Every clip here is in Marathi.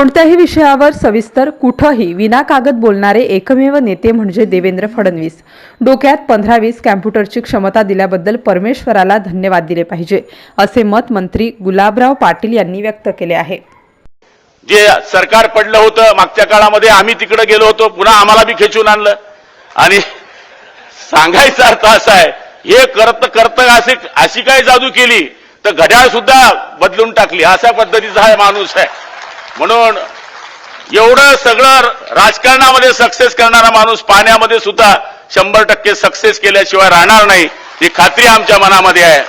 कोणत्याही विषयावर सविस्तर कुठंही विनाकागद बोलणारे एकमेव नेते म्हणजे देवेंद्र फडणवीस. डोक्यात पंधरा वीस कॅम्प्युटरची क्षमता दिल्याबद्दल परमेश्वराला धन्यवाद दिले पाहिजे असे मत मंत्री गुलाबराव पाटील यांनी व्यक्त केले आहे. जे सरकार पडलं होतं मागच्या काळामध्ये आम्ही तिकडे गेलो होतो पुन्हा आम्हाला बी खेचून आणलं. आणि सांगायचा अर्थ असा आहे हे करत करत असे अशी काय जादू केली तर घड्याळ सुद्धा बदलून टाकली. अशा पद्धतीचा हा माणूस आहे. म्हणून एवढं सगळं राजकारणामध्ये सक्सेस करणारा माणूस पाण्यामध्ये सुद्धा शंभर टक्के सक्सेस केल्याशिवाय राहणार नाही ही खात्री आमच्या मनामध्ये आहे.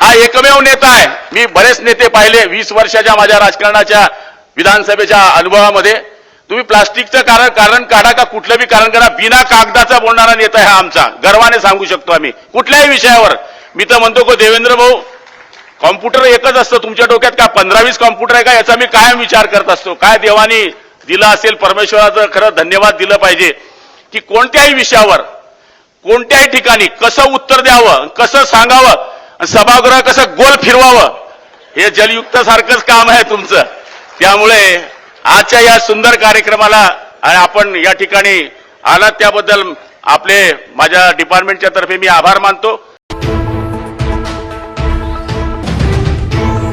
हा एकमेव नेता आहे. मी बरेच नेते पाहिले वीस वर्षाच्या माझ्या राजकारणाच्या विधानसभेच्या अनुभवामध्ये. तुम्ही प्लास्टिकचं कारण कारण काढा का कुठलं बी कारण करा. बिना कागदाचा बोलणारा नेता आहे हा आमचा. गर्वाने सांगू शकतो आम्ही. कुठल्याही विषयावर. मी तर म्हणतो को देवेंद्र भाऊ कॉम्प्युटर एकच असतं तुमच्या डोक्यात का? पंधरा वीस कॉम्प्युटर आहे का? याचा मी कायम विचार करत असतो. काय देवानी दिलं असेल परमेश्वराचं खरं धन्यवाद दिलं पाहिजे की कोणत्याही विषयावर कोणत्याही ठिकाणी कसं उत्तर द्यावं कसं सांगावं आणि सभागृह कसं गोल फिरवावं हे जलयुक्त सारखंच काम आहे तुमचं. त्यामुळे आजच्या या सुंदर कार्यक्रमाला आपण या ठिकाणी आलात त्याबद्दल आपले माझ्या डिपार्टमेंटच्या तर्फे मी आभार मानतो.